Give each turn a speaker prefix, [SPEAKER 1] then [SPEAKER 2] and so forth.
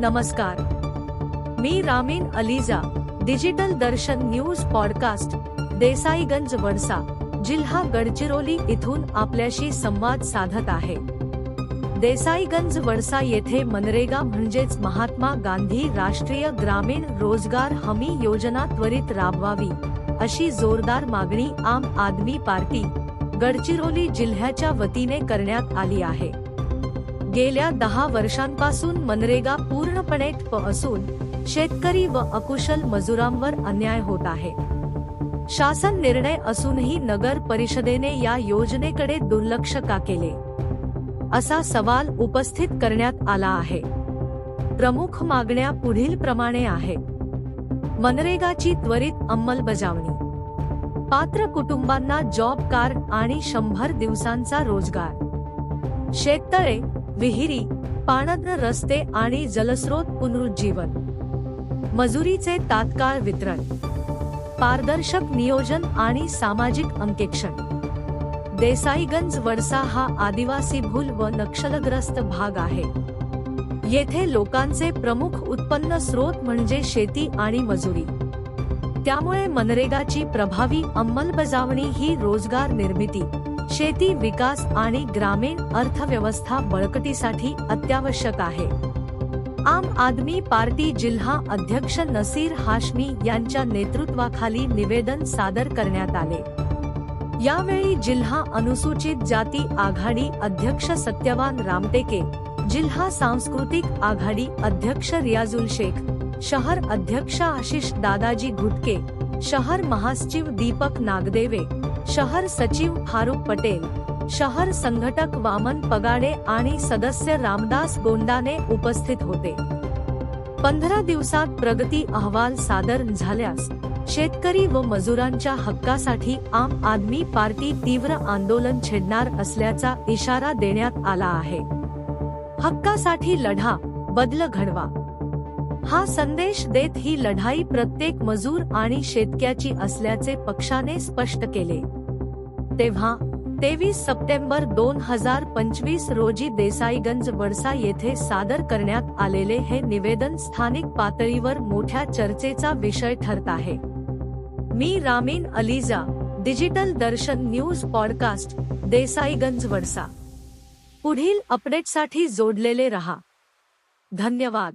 [SPEAKER 1] नमस्कार. मी Ramin Aliza digital Darshan news podcast Desaiganj Wadsa जिल्हा गडचिरोली इथून आपल्याशी संवाद साधत आहे. देसाईगंज वडसा येथे मनरेगा म्हणजेच महात्मा गांधी राष्ट्रीय ग्रामीण रोजगार हमी योजना त्वरित राबवावी अशी जोरदार मागणी आम आदमी पार्टी गडचिरोली जिल्ह्याच्या वतीने करण्यात आली आहे. गेल्या दहा वर्षांपासून मनरेगा पूर्णपणे ठप असून शेतकरी व अकुशल मजुरांवर अन्याय होत आहे. शासन निर्णय असूनही नगर परिषदेने या योजनेकडे दुर्लक्ष का केले? असा सवाल उपस्थित करण्यात आला आहे. प्रमुख मागण्या पुढील प्रमाणे आहे. मनरेगाची त्वरित अंमलबजावणी. पात्र कुटुंबांना जॉब कार्ड आणि शंभर दिवसांचा रोजगार. शेततळे विहिरी पाणंद रस्ते आणि जलस्रोत पुनरुज्जीवन. मजुरीचे तात्काळ वितरण. पारदर्शक नियोजन आणि सामाजिक अंकेक्षण. देसाईगंज वडसा हा आदिवासी भूल व नक्षलग्रस्त भाग आहे. येथे लोकांचे प्रमुख उत्पन्न स्रोत म्हणजे शेती आणि मजुरी. त्यामुळे मनरेगाची प्रभावी अंमलबजावणी ही रोजगार निर्मिती. शेती विकास आणि ग्रामीण अर्थव्यवस्था बळकटीसाठी अत्यावश्यक आहे. आम आदमी पार्टी जिल्हा अध्यक्ष नसीर हाशमी यांच्या नेतृत्वाखाली निवेदन सादर करण्यात आले. यावेळी जिल्हा अनुसूचित जाती आघाडी अध्यक्ष सत्यवान रामटेके जिल्हा सांस्कृतिक आघाडी अध्यक्ष रियाजुल शेख शहर अध्यक्ष आशिष दादाजी घुटके शहर महासचिव दीपक नागदेवे शहर सचिव फारुख पटेल शहर संघटक वामन पगाडे आणि सदस्य रामदास गोंडाने उपस्थित होते. पंधरा दिवसात प्रगती अहवाल सादर झाल्यास शेतकरी व मजुरांच्या हक्कासाठी आम आदमी पार्टी तीव्र आंदोलन छेडणार असल्याचा इशारा देण्यात आला आहे. हक्कासाठी लढा बदल घडवा. हा संदेश देत ही लढाई प्रत्येक मजूर आणि शेतक्याची असल्याचे पक्षाने स्पष्ट केले. तेव्हा तेवीस सप्टेंबर दोन हजार पंचवीस रोजी देसाईगंज वडसा येथे सादर करण्यात आलेले हे निवेदन स्थानिक पातळीवर मोठ्या चर्चेचा विषय ठरत आहे. मी Ramin Aliza digital Darshan news podcast Desaiganj Wadsa. पुढील अपडेटसाठी जोडलेले रहा. धन्यवाद.